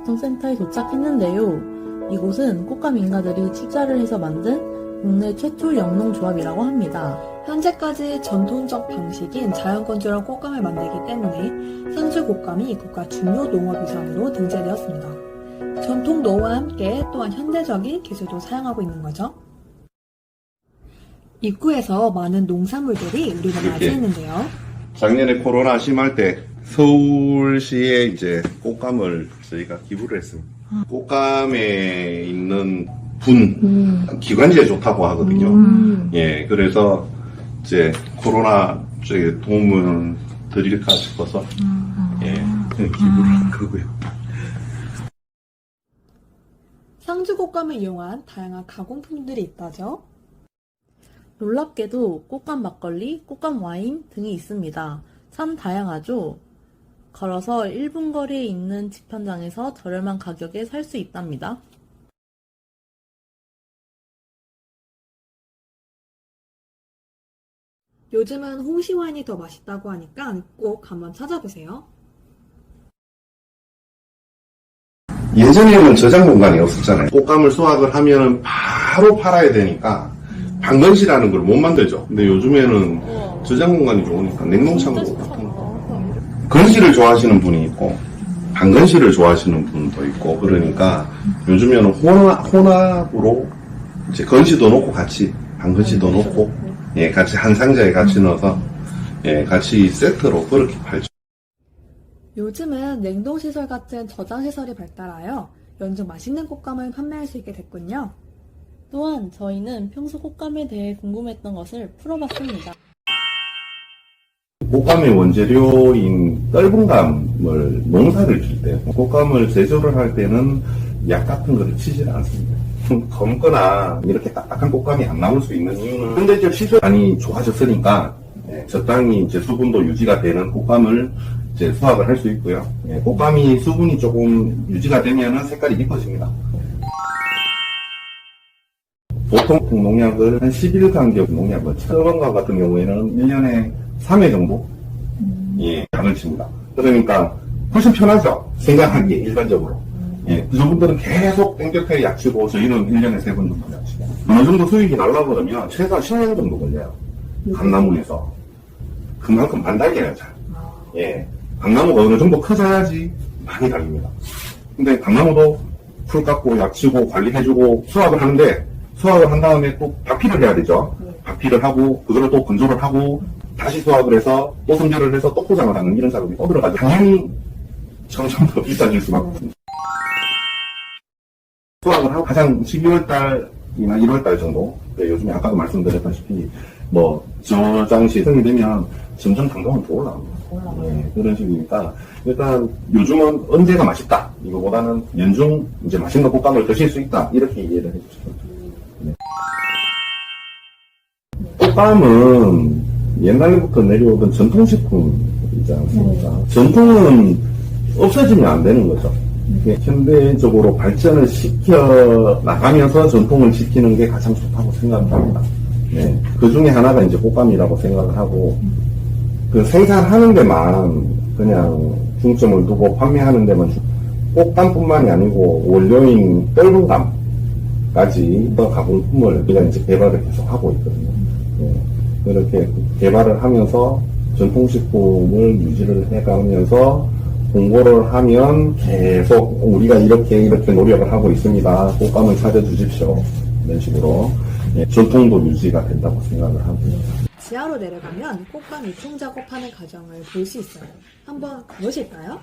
유통센터에 도착했는데요. 이곳은 꽃감 인가들이 투자를 해서 만든 국내 최초 영농조합이라고 합니다. 현재까지 전통적 방식인 자연건조랑 꽃감을 만들기 때문에 상주 꽃감이 국가 중요 농업유산으로 등재되었습니다. 전통 노후와 함께 또한 현대적인 기술도 사용하고 있는 거죠. 입구에서 많은 농산물들이 이렇게. 맞이했는데요. 작년에 코로나 심할 때 서울시에 이제 꽃감을 저희가 기부를 했습니다. 꽃감에 있는 분, 기관지에 좋다고 하거든요. 음. 예, 그래서 이제 코로나 쪽에 도움을 드릴까 싶어서 예, 기부를 한 거고요. 상주 꽃감을 이용한 다양한 가공품들이 있다죠. 놀랍게도 꽃감 막걸리, 꽃감 와인 등이 있습니다. 참 다양하죠? 걸어서 1분 거리에 있는 집현장에서 저렴한 가격에 살 수 있답니다. 요즘은 홍시 와인이 더 맛있다고 하니까 꼭 한번 찾아보세요. 예전에는 저장 공간이 없었잖아요. 꽃감을 수확을 하면 바로 팔아야 되니까 방건시라는 걸 못 만들죠. 근데 요즘에는 저장 공간이 좋으니까 냉동창고 같은 거. 건시를 좋아하시는 분이 있고 방건시를 좋아하시는 분도 있고 그러니까 요즘에는 혼합, 혼합으로 이제 건시도 넣고 같이 방건시도 넣고 예 같이 한 상자에 같이 넣어서 예 같이 세트로 그렇게 팔죠. 요즘은 냉동시설 같은 저장시설이 발달하여 연중 맛있는 꽃감을 판매할 수 있게 됐군요. 또한 저희는 평소 꽃감에 대해 궁금했던 것을 풀어봤습니다. 꽃감의 원재료인 떫은감을 농사를 질 때, 꽃감을 제조를 할 때는 약 같은 거를 치질 않습니다. 검거나 이렇게 딱딱한 꽃감이 안 나올 수 있는 이유는 현대적 시설이 좋아졌으니까 예, 적당히 이제 수분도 유지가 되는 꽃감을 이제 수확을 할 수 있고요. 예, 꽃감이 수분이 조금 유지가 되면 색깔이 이뻐집니다. 보통 농약을 한 10일 간격 농약을 철건과 같은 경우에는 1년에 3회 정도 예, 양을 칩니다. 그러니까 훨씬 편하죠. 생각하기에 일반적으로. 예, 그분들은 계속 땡볕에 약치고 저희는 1년에 3번 정도 약치고 어느 정도 수익이 날라고 그러면 최소한 10년 정도 걸려요. 감나무에서. 그만큼 만달게요, 잘. 예. 감나무가 어느 정도 커져야지 많이 달립니다. 근데 감나무도 풀 깎고 약치고 관리해주고 수확을 하는데 수확을 한 다음에 또 박피를 해야 되죠. 박피를 하고 그거를 또 건조를 하고 다시 수확을 해서 또 손질을 해서 또 포장을 하는 이런 작업이 떠들어가지고 당연히 점점 더 비싸질 수밖에 없습니다. 수확을 하고 가장 12월 달이나 1월 달 정도 네, 요즘에 아까도 말씀드렸다시피 뭐 저장 시즌이 되면 점점 당도는 더 올라옵니다. 네, 그런 식이니까 일단 요즘은 언제가 맛있다 이거보다는 연중 이제 맛있는 꽃감을 드실 수 있다 이렇게 이해를 해주시면 됩니다. 네. 옛날부터 내려오던 전통식품이지 않습니까? 전통은 없어지면 안 되는 거죠. 이게 현대적으로 발전을 시켜 나가면서 전통을 지키는 게 가장 좋다고 생각을 합니다. 네. 그 중에 하나가 이제 꽃감이라고 생각을 하고, 그 생산하는 데만 그냥 중점을 두고 판매하는 데만 중- 꽃감뿐만이 아니고 원료인 떫은감까지 또 가공품을 우리가 이제 개발을 계속 하고 있거든요. 네. 그렇게 개발을 하면서 전통식품을 유지를 해가면서 공고를 하면 계속 우리가 이렇게 이렇게 노력을 하고 있습니다. 꽃감을 찾아주십시오. 이런 식으로 예, 전통도 유지가 된다고 생각을 하고요. 지하로 내려가면 꽃감 유통 작업하는 과정을 볼 수 있어요. 한번 가보실까요?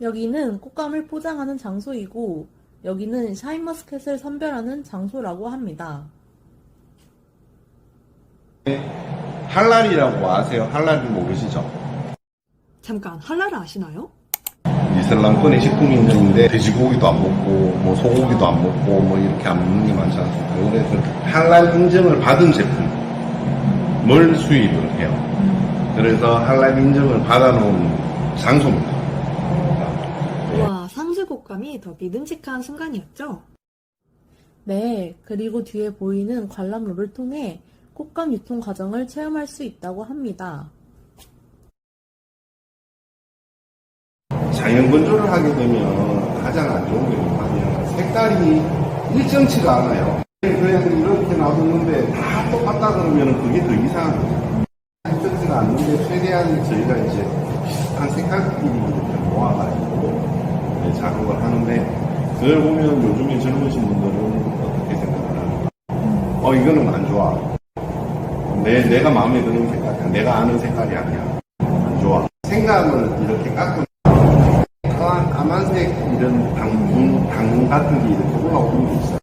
여기는 꽃감을 포장하는 장소이고 여기는 샤인머스켓을 선별하는 장소라고 합니다. 할랄이라고 아세요? 할랄 모르시죠? 잠깐, 한라를 아시나요? 이슬람권의 식품 인정인데 돼지고기도 안 먹고 뭐 소고기도 안 먹고 뭐 이렇게 안 먹는 게 많지 않습니까? 그래서 할랄 인정을 받은 제품을 수입을 해요. 그래서 할랄 인정을 받아놓은 장소입니다. 와, 상주 꽃감이 더 믿음직한 순간이었죠? 네, 그리고 뒤에 보이는 관람로를 통해 꽃감 유통 과정을 체험할 수 있다고 합니다. 자연 건조를 하게 되면 가장 안 좋은 게 뭐냐면 색깔이 일정치가 않아요. 그냥 이렇게 놔뒀는데 다 똑같다 그러면 그게 더 이상한 거예요. 일정치가 않는데 최대한 저희가 이제 비슷한 색깔끼리 모아가지고 작업을 하는데 그걸 보면 요즘에 젊으신 분들은 어떻게 생각하나 어 이거는 안 좋아 내, 내가 마음에 드는 색깔이야 내가 아는 색깔이 아니야 안 좋아 생각을 이렇게 깎고 까만, 까만색 이런 당분, 당 같은 게 이렇게 올라오는 게 있어요.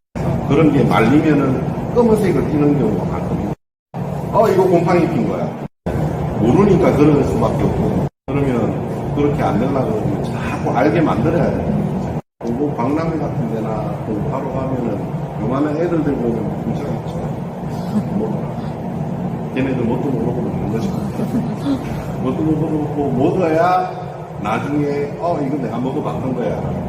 그런 게 말리면은 검은색을 띠는 경우가 많거든요. 어, 이거 곰팡이 핀 거야. 모르니까 그럴 수밖에 없고. 그러면 그렇게 안 되려고 그러면 자꾸 알게 만들어야 돼요. 뭐 박람회 같은 데나 또 바로 가면은 요만한 애들 들고 오면 있죠. 뭐, 걔네들 뭣도 모르고 먹는 거죠. 뭣도 모르고 먹어야 나중에 어 이거 내가 먹어봤던 거야.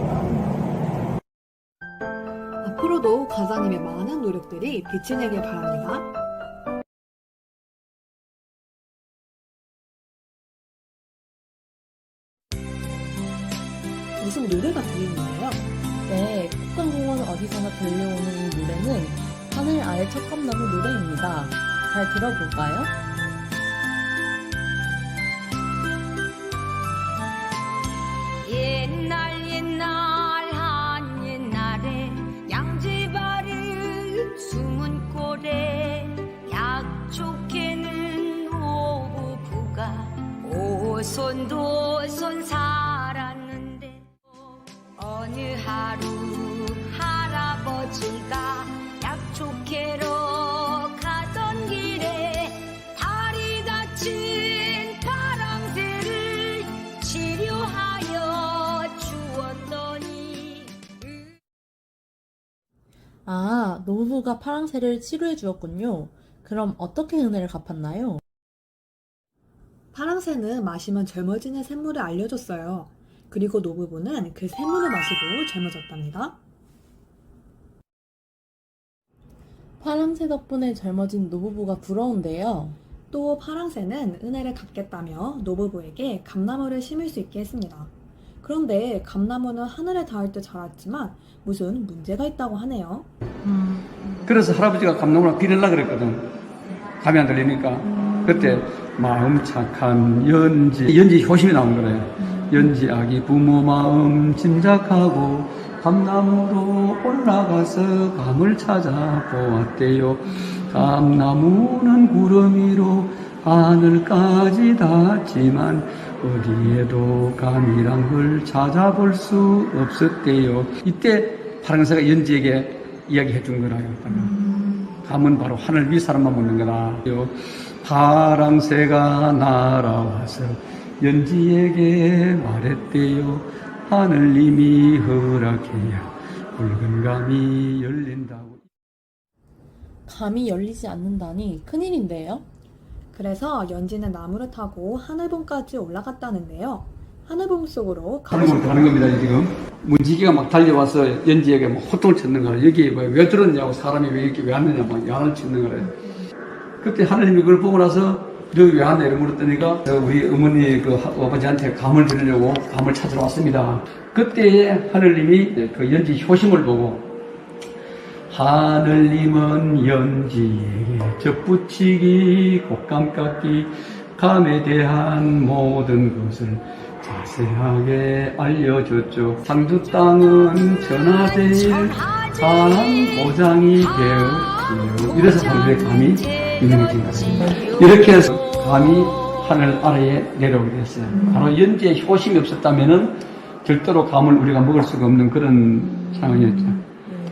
앞으로도 가장님의 많은 노력들이 빛을 내길 바랍니다. 아, 노부부가 파랑새를 치료해 주었군요. 그럼 어떻게 은혜를 갚았나요? 파랑새는 마시면 젊어지는 샘물을 알려줬어요. 그리고 노부부는 그 샘물을 마시고 젊어졌답니다. 파랑새 덕분에 젊어진 노부부가 부러운데요. 또 파랑새는 은혜를 갚겠다며 노부부에게 감나무를 심을 수 있게 했습니다. 그런데 감나무는 하늘에 닿을 때 자랐지만 무슨 문제가 있다고 하네요. 그래서 할아버지가 감동을 빌으려 그랬거든. 감이 안 들리니까. 그때 마음 착한 연지, 연지 효심이 나온 거래요. 연지 아기 부모 마음 짐작하고 감나무로 올라가서 감을 찾아 보았대요. 감나무는 구름 위로 하늘까지 닿지만 어디에도 감이란 걸 찾아볼 수 없었대요. 이때 파랑새가 연지에게 이야기해 준 거라요. 감은 바로 하늘 위 사람만 먹는 거다. 파랑새가 날아와서 연지에게 말했대요. 하늘님이 허락해야 붉은 감이 열린다고. 감이 열리지 않는다니 큰일인데요. 그래서 연지는 나무를 타고 하늘봉까지 올라갔다는데요. 하늘봉 속으로 하늘으로 가는 겁니다, 지금. 문지기가 막 달려와서 연지에게 막 호통을 쳤는 거예요. 여기 뭐왜 들었냐고 사람이 왜 이렇게 왜 왔느냐 막 야단을 치는 거래요. 그때 하나님이 그걸 보고 나서 너왜 왔냐 이런 물었더니까 우리 어머니 그 하- 아버지한테 감을 드리려고 감을 찾으러 왔습니다. 그때 하늘님이 그 연지 효심을 보고 하늘님은 연지에게 접붙이기 곶감 깎기 감에 대한 모든 것을 자세하게 알려줬죠. 상주 땅은 전하제일 한 고장이 되었지요. 이래서 상주에 감이 유명해진 것입니다. 이렇게 해서 감이 하늘 아래에 내려오게 됐어요. 바로 연지에 효심이 없었다면은 절대로 감을 우리가 먹을 수가 없는 그런 상황이었죠.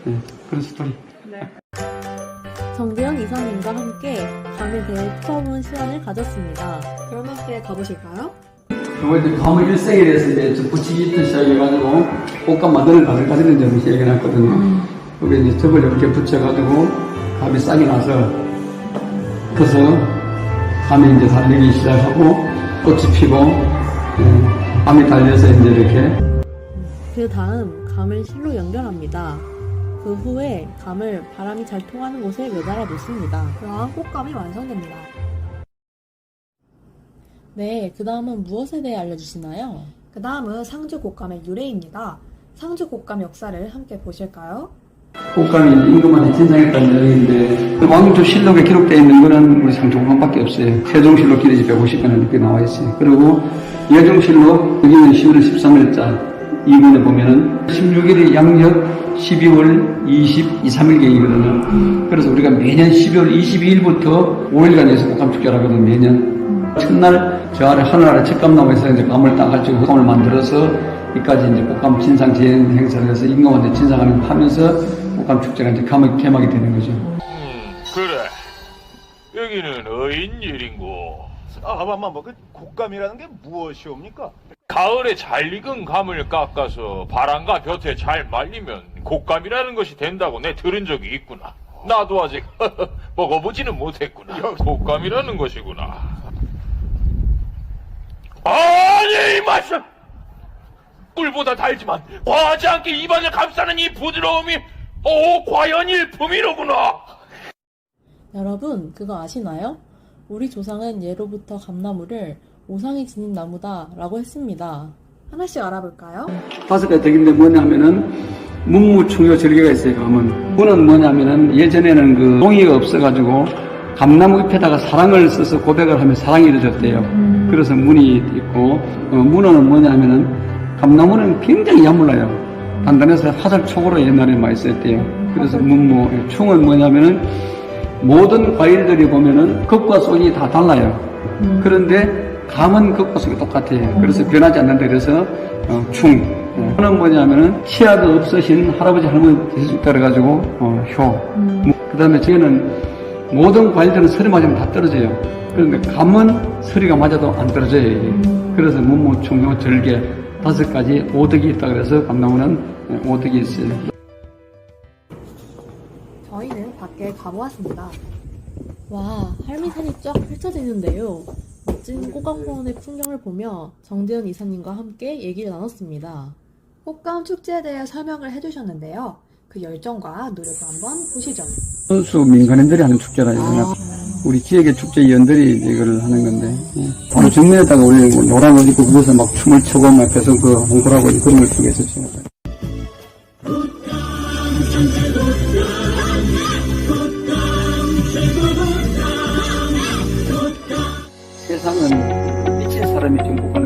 네, 그런 스토리. 정재현 이사님과 함께 감에 대해 풀어본 시간을 가졌습니다. 그럼 함께 가보실까요? 이제 감을 일생에 대해서 이제 좀 붙이기 시작해가지고 옷감 만드는 과정을 가지는 점을 시작해놨거든요. 그게 이제 접을 이렇게 붙여가지고 감이 싹이 나서 커서 감이 이제 달리기 시작하고 꽃이 피고 예, 감이 달려서 이제 이렇게 그 다음 감을 실로 연결합니다. 그 후에 감을 바람이 잘 통하는 곳에 매달아 놓습니다. 그럼 꽃감이 완성됩니다. 네, 그 다음은 무엇에 대해 알려주시나요? 그 다음은 상주 곶감의 유래입니다. 상주 곶감 역사를 함께 보실까요? 꽃감이 임금한테 진상했다는 내용인데 왕조 실록에 기록되어 있는 거는 우리 상종관밖에 없어요. 세종실록 기록이 150권에 이렇게 나와 있어요. 그리고 예종실록 여기는 11월 13일자 이번에 보면은 16일이 양력 12월 22, 3일경이거든요. 그래서 우리가 매년 12월 22일부터 5일간 여기서 꽃감 축제를 하거든요. 매년. 첫날 저 아래 하늘 아래 책감나무에서 이제 감을 따가지고 꽃감을 만들어서 이까지 이제 꽃감 진상 재현 행사를 해서 임금한테 진상하는 하면서 꽃감 축제가 이제 감을 개막이 되는 거죠. 음, 그래. 여기는 어인 일인고. 아, 뭐, 그 곶감이라는 게 무엇이옵니까? 가을에 잘 익은 감을 깎아서 바람과 볕에 잘 말리면 곶감이라는 것이 된다고 내 들은 적이 있구나. 나도 아직 먹어보지는 못했구나. 곶감이라는 것이구나. 아니, 이 맛은! 꿀보다 달지만 과하지 않게 입안을 감싸는 이 부드러움이 오 과연 일품이로구나. 여러분, 그거 아시나요? 우리 조상은 예로부터 감나무를 오상이 지닌 나무다라고 했습니다. 하나씩 알아볼까요? 다섯 가지 덕인데 뭐냐면은 문무충요 절개가 있어요 감은 문은 뭐냐면은 예전에는 그 동의가 없어가지고 감나무 잎에다가 사랑을 써서 고백을 하면 사랑이 이루어졌대요. 그래서 문이 있고 어, 문어는 뭐냐면은 감나무는 굉장히 야물라요. 단단해서 화살촉으로 옛날에 많이 썼대요. 그래서 문무 충은 뭐냐면은 모든 과일들이 보면은 겉과 속이 다 달라요 그런데 감은 겉과 속이 똑같아요. 그래서 변하지 않는다 그래서 어, 충. 어, 그는 뭐냐면은 치아도 없으신 할아버지 할머니 되실 수 있다 그래가지고 어, 효. 그 다음에 저희는 모든 과일들은 서리 맞으면 다 떨어져요. 그런데 감은 서리가 맞아도 안 떨어져요. 이게. 그래서 문무, 충 요, 절개 다섯 가지 오덕이 있다 그래서 감나무는 어, 오덕이 있어요. 저희는 밖에 가보았습니다. 와, 할미산이 쫙 펼쳐지는데요. 멋진 꽃강공원의 풍경을 보며 정재현 이사님과 함께 얘기를 나눴습니다. 꽃강 축제에 대해 설명을 해주셨는데요. 그 열정과 노력을 한번 보시죠. 선수 민간인들이 하는 축제라 이거냐. 우리 지역의 축제위원들이 이거를 하는 건데 예. 바로 정면에다가 올리고 노란 옷 입고 그것을 막 춤을 추고 막 계속 그 홍보라고 그런 걸 쓰고 있었죠. 사람은 미친 사람이 된 거구나.